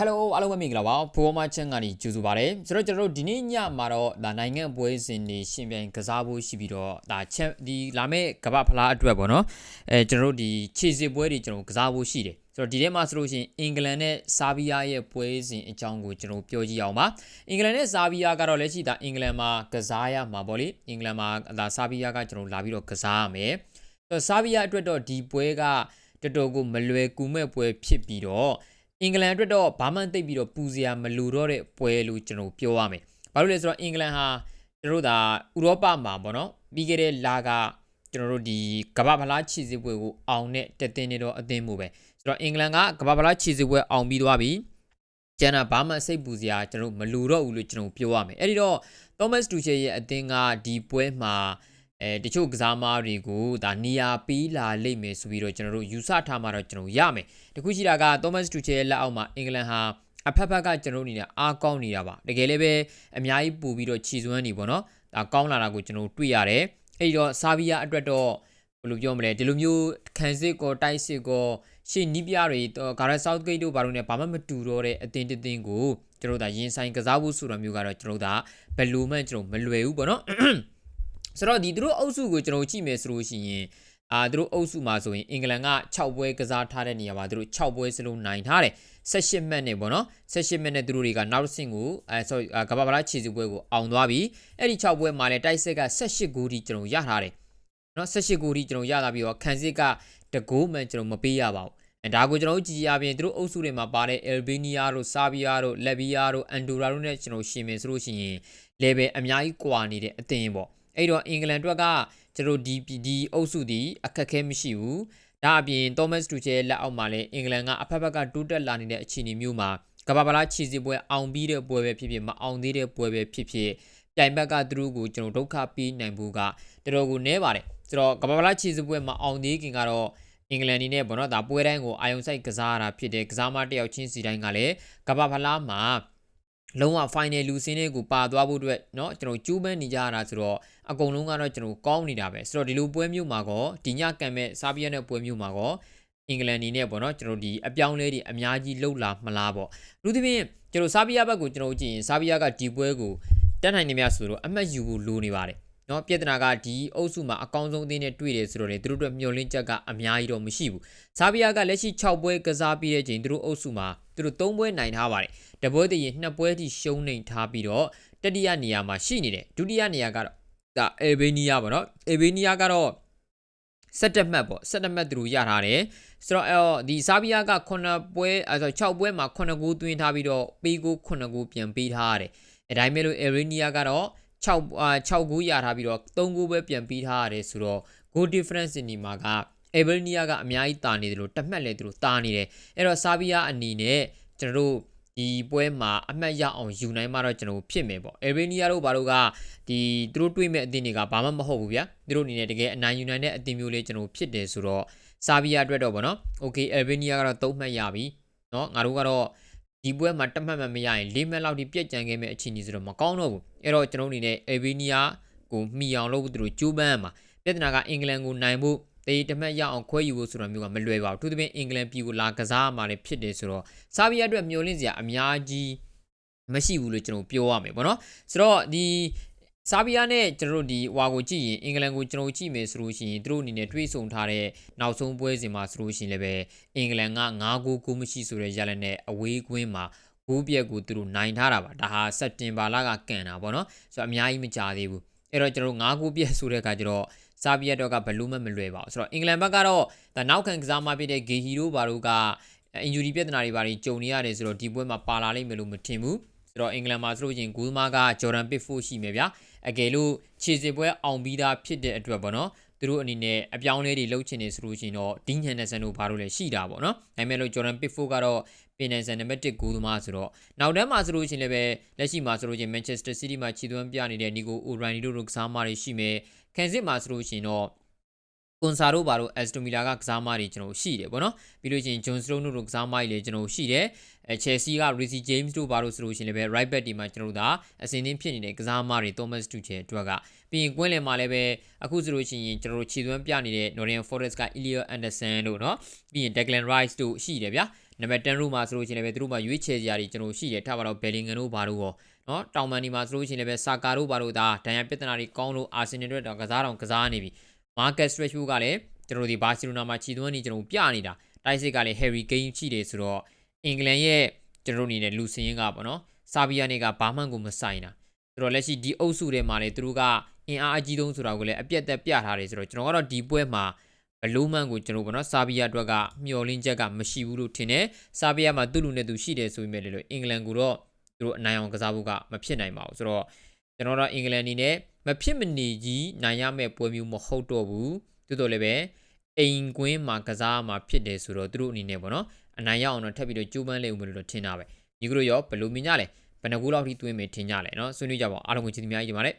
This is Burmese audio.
Hello အားလုံးပဲမင်္ဂလာပါဖိုးမချန်ကနေကြိုဆိုပါရစေဆိုတော့ကျွန်တော်တို့ဒီနေ့ညမှာတော့ဒါနိုင်ငံပွဲစဉ်တွေရှင်ပြိုင်ကစားဖို့ရှိပြီးတော့ဒါချက်ဒီလာမယ့်ကမ္ဘာဖလားအတွက်ပေါ့နော်အဲကျွန်တော်တို့ဒီခြေစစ်ပွဲတွေကျွန်တော်ကစားဖို့ရှိတယ်ဆိုတော့ဒီထဲမှာဆိုလို့ရှိရင်အင်္ဂလန်နဲ့ဆာဘီးယားရဲ့ပွဲစဉ်အကြောင်းကိုကျွန်တော်ပြောကြည့်အောင်ပါအင်္ဂလန်နဲ့ဆာဘီးယားကတော့လက်ရှိဒါအင်္ဂလန်မှာကစားရမှာပေါ့လေအင်္ဂလန်မှာဒါဆာဘီးယားကကျွန်တော်လာပြီးတော့ကစားရမယ်ဆိုတော့ဆာဘီးယားအတွက်တော့ဒီပွဲကတော်တော်ကိုမလွယ်ကူမဲ့ပွဲဖြစ်ပြီးတော့ အင်္ဂလန်အတွက်တော့ဘာမှသိပ်ပြီးတော့ပူစရာမလိုတော့တဲ့ပွဲလို့ကျွန်တော်ပြောရမယ်။ဘာလို့လဲဆိုတော့အင်္ဂလန်ဟာကျွန်တော်တို့ဒါဥရောပမှာပေါ့နော်ပြီးခဲ့တဲ့လာကကျွန်တော်တို့ဒီကမ္ဘာဖလားခြေစစ်ပွဲကိုအောင်တဲ့တက်တင်နေတော့အသင်းမှုပဲဆိုတော့အင်္ဂလန်ကကမ္ဘာဖလားခြေစစ်ပွဲအောင်ပြီးသွားပြီကျန်တာဘာမှစိတ်ပူစရာကျွန်တော်မလိုတော့ဘူးလို့ကျွန်တော်ပြောရမယ်အဲ့ဒီတော့ Thomas Tuchel ရဲ့အသင်းကဒီပွဲမှာ အဲတချို့ကစားမားတွေကိုဒါနေရာပေးလာလိမ့်မယ်ဆိုပြီးတော့ကျွန်တော်တို့ယူဆထားမှာတော့ကျွန်တော်ရမယ်တခုရှိတာက Thomas Tuchel ရဲ့လက်အောက်မှာအင်္ဂလန်ဟာအဖက်ဖက်ကကျွန်တော်တို့အနေနဲ့အားကောင်းနေတာပါတကယ်လည်းပဲအများကြီးပူပြီးတော့ခြီစွမ်းနေပေါ့နော်ဒါကောင်းလာတာကိုကျွန်တော်တွေ့ရတယ်အဲ့ဒီတော့ဆာဗီယာအတွက်တော့ဘယ်လိုပြောမလဲဒီလိုမျိုးခံစစ်ကောတိုက်စစ်ကောရှေ့နီးပြတွေဂါရက်ဆောက်ဂိတ်တို့ဘာလို့ ਨੇ ဘာမှမတူတော့တဲ့အတင်းတင်းကိုကျွန်တော်တို့ဒါရင်ဆိုင်ကစားဖို့ဆိုတာမျိုးကတော့ကျွန်တော်တို့ဒါဘယ်လိုမှကျွန်တော်မလွယ်ဘူးပေါ့နော် ဆိုတော့ဒီသူတို့အုပ်စုကိုကျွန်တော်ကြည့်မယ်ဆိုလို့ရှိရင်အာသူတို့အုပ်စုမှာဆိုရင်အင်္ဂလန်က6ပွဲကစားထားတဲ့နေရာမှာသူတို့6ပွဲစလုံးနိုင်ထားတယ်18မှတ်နဲ့ပေါ့နော်18မှတ်နဲ့သူတို့တွေကနောက်ဆင့်ကိုအဲ sorry ကမ္ဘာပလားခြေစုပွဲကိုအောင်သွားပြီအဲ့ဒီ6ပွဲမှာလည်းတိုက်ဆက်က18ဂိုးထိကျွန်တော်ရထားတယ်နော်18ဂိုးထိကျွန်တော်ရလာပြီးတော့ခံစစ်ကတကိုးမှကျွန်တော်မပေးရပါဘူးအဲဒါကိုကျွန်တော်ကြည့်ရပြင်သူတို့အုပ်စုတွေမှာပါတဲ့အယ်ဘေးနီးယားတို့ဆာဘီယာတို့လက်ဘီယာတို့အန်ဒိုရာတို့နဲ့ကျွန်တော်ရှင်မယ်ဆိုလို့ရှိရင် level အများကြီးကွာနေတဲ့အသင်းပေါ့ အဲ့တော့အင်္ဂလန်အတွက်ကကျွန်တော်ဒီဒီအုပ်စုဒီအခက်ခဲမရှိဘူးဒါအပြင် Thomas Tuchel လက်အောက်မှာလည်းအင်္ဂလန်ကအဖက်ဖက်ကတိုးတက်လာနေတဲ့အခြေအနေမျိုးမှာကမ္ဘာပလားခြေစစ်ပွဲအောင်ပြီးတဲ့ပွဲပဲဖြစ်ဖြစ်မအောင်သေးတဲ့ပွဲပဲဖြစ်ဖြစ်ပြိုင်ဘက်ကသူတို့ကိုကျွန်တော်ဒုက္ခပေးနိုင်ဖို့ကတော်တော်ကိုနည်းပါတယ်ဆိုတော့ကမ္ဘာပလားခြေစစ်ပွဲမအောင်သေးခင်ကတော့အင်္ဂလန်အနေနဲ့ပေါ့နော်ဒါပွဲတိုင်းကိုအာယုံဆိုင်ကစားရတာဖြစ်တယ်ကစားမတယောက်ချင်းစီတိုင်းကလည်းကမ္ဘာဖလားမှာ လုံးဝ final လူစင်းတွေကိုပါသွားဖို့အတွက်เนาะကျွန်တော်ကျူးပန်းနေကြရတာဆိုတော့အကုန်လုံးကတော့ကျွန်တော်ကောင်းနေတာပဲဆိုတော့ဒီလိုပွဲမျိုးမှာကောဒီညကံမဲ့ဆာဘီယာနဲ့ပွဲမျိုးမှာကောအင်္ဂလန်အနေနဲ့ပေါ့နော်ကျွန်တော်ဒီအပြောင်းလဲတွေအများကြီးလှုပ်လာမလားပေါ့လူသဖြင့်ကျွန်တော်ဆာဘီယာဘက်ကိုကျွန်တော်ကြည့်ရင်ဆာဘီယာကဒီပွဲကိုတက်နိုင်နေမြဆိုတော့အမှတ်ယူဖို့လိုနေပါတယ် နော်ပြဿနာကဒီအုပ်စုမှာအကောင်းဆုံးအသင်းနဲ့တွေ့တယ်ဆိုတော့လေသူတို့အတွက်မျှော်လင့်ချက်ကအများကြီးတော့မရှိဘူးဆာဘီယာကလက်ရှိ6ပွဲကစားပြီးတဲ့ချိန်သူတို့အုပ်စုမှာသူတို့3ပွဲနိုင်ထားပါတယ်တပွဲတည်းရင်2ပွဲထိရှုံးနေထားပြီးတော့တတိယနေရာမှာရှိနေတယ်ဒုတိယနေရာကတော့ဒါအေဘေးနီးယားပေါ့နော်အေဘေးနီးယားကတော့17မှတ်ပေါ့17မှတ်သူတို့ရထားတယ်ဆိုတော့အော်ဒီဆာဘီယာက9ပွဲအဲဆို6ပွဲမှာ9ဂိုးသွင်းထားပြီးတော့ပေးကို9ဂိုးပြန်ပေးထားရတယ်အဲဒါပေမဲ့လို့အေဘေးနီးယားကတော့ 6အာ6ဂိုးရထားပြီးတော့3ဂိုးပဲပြန်ပေးထားရတယ်ဆိုတော့ goal difference ဒီမှာကအေဘယ်နီယာကအများကြီးတာနေတယ်လို့တတ်မှတ်လဲသူတို့တာနေတယ်အဲ့တော့ဆာဘီယာအနေနဲ့ကျွန်တော်တို့ဒီပွဲမှာအမှတ်ရအောင်ယူနိုင်မှတော့ကျွန်တော်ဖြစ်မယ်ပေါ့အေဘယ်နီယာတို့ဘာလို့ကဒီသူတို့တွေးမဲ့အသင်းတွေကဘာမှမဟုတ်ဘူးဗျာသူတို့အနေနဲ့တကယ်အနိုင်ယူနိုင်တဲ့အသင်းမျိုးလေးကျွန်တော်ဖြစ်တယ်ဆိုတော့ဆာဘီယာအတွက်တော့ဗောနော်โอเคအေဘယ်နီယာကတော့3မှတ်ရပြီเนาะငါတို့ကတော့ ဒီပွဲမှာတက်မှတ်မှမရရင်၄မှတ်လောက်ထိပြက်ကြံခဲ့မဲ့အခြေအနေဆိုတော့မကောင်းတော့ဘူးအဲ့တော့ကျွန်တော်အနေနဲ့အေဗီနီးယားကိုမှီအောင်လုပ်ဖို့သူတို့ကြိုးပမ်းရမှာပြဿနာကအင်္ဂလန်ကိုနိုင်ဖို့တေးတမက်ရအောင်ခွဲယူဖို့ဆိုတာမျိုးကမလွယ်ပါဘူးသူသဖြင့်အင်္ဂလန်ပြည်ကိုလာကစားမှာလည်းဖြစ်တယ်ဆိုတော့ဆာဘီယာအတွက်မျှော်လင့်စရာအများကြီးမရှိဘူးလို့ကျွန်တော်ပြောရမယ်ပေါ့နော်ဆိုတော့ဒီ ဆာဘီယာနဲ့ကျွန်တော်တို့ဒီဟွာကိုကြည့်ရင်အင်္ဂလန်ကိုကျွန်တော်ကြည့်မယ်ဆိုလို့ရှိရင်သူတို့အနေနဲ့တွေးဆုံထားတဲ့နောက်ဆုံးပွဲစဉ်မှာဆိုလို့ရှိရင်လည်းပဲအင်္ဂလန်က9ဂိုးကိုမရှိဆိုတဲ့ရလနဲ့အဝေးကွင်းမှာဂိုးပြက်ကိုသူတို့နိုင်ထားတာပါဒါဟာစက်တင်ဘာလကကန်တာပေါ့နော်ဆိုတော့အများကြီးမကြသေးဘူးအဲ့တော့ကျွန်တော်9ဂိုးပြက်ဆိုတဲ့အခါကျတော့ဆာဘီယာတော့ကဘလို့မှမလွယ်ပါဘူးဆိုတော့အင်္ဂလန်ဘက်ကတော့ဒါနောက်ခံကစားမဖြစ်တဲ့ဂေဟီတို့ဘာတို့ကအင်ဂျူရီပြဿနာတွေဘာတွေကြုံနေရတယ်ဆိုတော့ဒီပွဲမှာပါလာလိမ့်မယ်လို့မထင်ဘူး ဆိုတော့အင်္ဂလန်မှာဆိုလို့ချင်းဂိုးသမားကဂျော်ဒန်ပစ်ဖို့ရှိမယ်ဗျာအကယ်လို့ခြေစစ်ပွဲအောင်ပြီးသားဖြစ်တဲ့အတွက်ပေါ့နော်သူတို့အနေနဲ့အပြောင်းလဲတွေလှုပ်ချင်နေဆိုလို့ရှိရင်တော့ဒင်းဟန်နဆန်တို့ဘာလို့လဲရှိတာပေါ့နော်ဒါပေမဲ့လို့ဂျော်ဒန်ပစ်ဖို့ကတော့ပင်နန်ဆန်နံပါတ်1ဂိုးသမားဆိုတော့နောက်တန်းမှာဆိုလို့ရှိရင်လည်းပဲလက်ရှိမှာဆိုလို့ချင်းမန်ချက်စတာစီးတီးမှာခြေသွမ်းပြနေတဲ့နီကိုအိုရိုင်နီတို့တို့ကစားမတွေရှိမယ်ကန်စစ်မှာဆိုလို့ရှိရင်တော့ ကွန်ဆာတို့ဘာလို့အက်စတိုမီလာကကစားမတွေကျွန်တော်ရှိတယ်ပေါ့နော်ပြီးလို့ရှိရင်ဂျွန်စတုန်းတို့ကစားမတွေလည်းကျွန်တော်ရှိတယ်အဲ Chelsea က Reece James တို့ဘာလို့ဆိုလို့ရှိရင်လည်း right back ဒီမှာကျွန်တော်တို့ကအစင်းင်းဖြစ်နေတဲ့ကစားမတွေ Thomas Tuchel တို့ကပြီးရင်ကွင်းလယ်မှာလည်းပဲအခုဆိုလို့ရှိရင်ကျွန်တော်တို့ခြေသွမ်းပြနေတဲ့ Nottingham Forest က Ilya Anderson တို့နော်ပြီးရင် Declan Rice တို့ရှိတယ်ဗျာနံပါတ်10တို့မှာဆိုလို့ရှိရင်လည်းသူတို့မှာရွေးချယ်စရာတွေကျွန်တော်ရှိတယ်ထားပါတော့ Bellingham တို့ဘာလို့ရောနော်တောင်ပန်ဒီမှာဆိုလို့ရှိရင်လည်း Saka တို့ဘာလို့ဒါဒဏ်ရာပြဿနာတွေကောင်းလို့ Arsenal တို့တော့ကစားတော်ကစားနေပြီ မာကတ်စရက်ရှူကလည်းကျွန်တော်ဒီဘာစီလိုနာမှာခြေသွင်းနေကျွန်တော်ပြနေတာတိုက်စစ်ကလည်းဟယ်ရီကိန်းရှိတယ်ဆိုတော့အင်္ဂလန်ရဲ့ကျွန်တော်တို့အနေနဲ့လူစင်းရင်ကပေါ့နော်ဆာဘီယာနေကဘာမှကိုမဆိုင်တာဆိုတော့လက်ရှိဒီအုပ်စုထဲမှာလည်းသူတို့ကအင်အားအကြီးဆုံးဆိုတာကိုလည်းအပြတ်သက်ပြထားတယ်ဆိုတော့ကျွန်တော်ကတော့ဒီပွဲမှာဘလူးမန်ကိုကျွန်တော်ပေါ့နော်ဆာဘီယာအတွက်ကမျော်လင့်ချက်ကမရှိဘူးလို့ထင်တယ်ဆာဘီယာမှာသူ့လူနဲ့သူရှိတယ်ဆိုပေမဲ့လေလို့အင်္ဂလန်ကိုတော့သူတို့အနိုင်အောင်ကစားဖို့ကမဖြစ်နိုင်ပါဘူးဆိုတော့ ကျွန်တော်တို့အင်္ဂလန်အနေနဲ့မဖြစ်မနေကြီးနိုင်ရမယ့်ပွဲမျိုးမဟုတ်တော့ဘူးတိုးတော်လည်းပဲအိမ်ကွင်းမှာကစားမှာဖြစ်တယ်ဆိုတော့သူတို့အနေနဲ့ပေါ့နော်အနိုင်ရအောင်တော့ထပ်ပြီးတော့ကြိုးပမ်းလိမ့်ဦးမယ်လို့တော့ထင်တာပဲဒီကလိုရောဘယ်လိုမြင်ကြလဲဘယ်နှကူလောက်ထိတွင်းမယ်ထင်ကြလဲเนาะဆွေးနွေးကြပါအောင်အားလုံးကိုချစ်သမျှကြီးကြပါလေ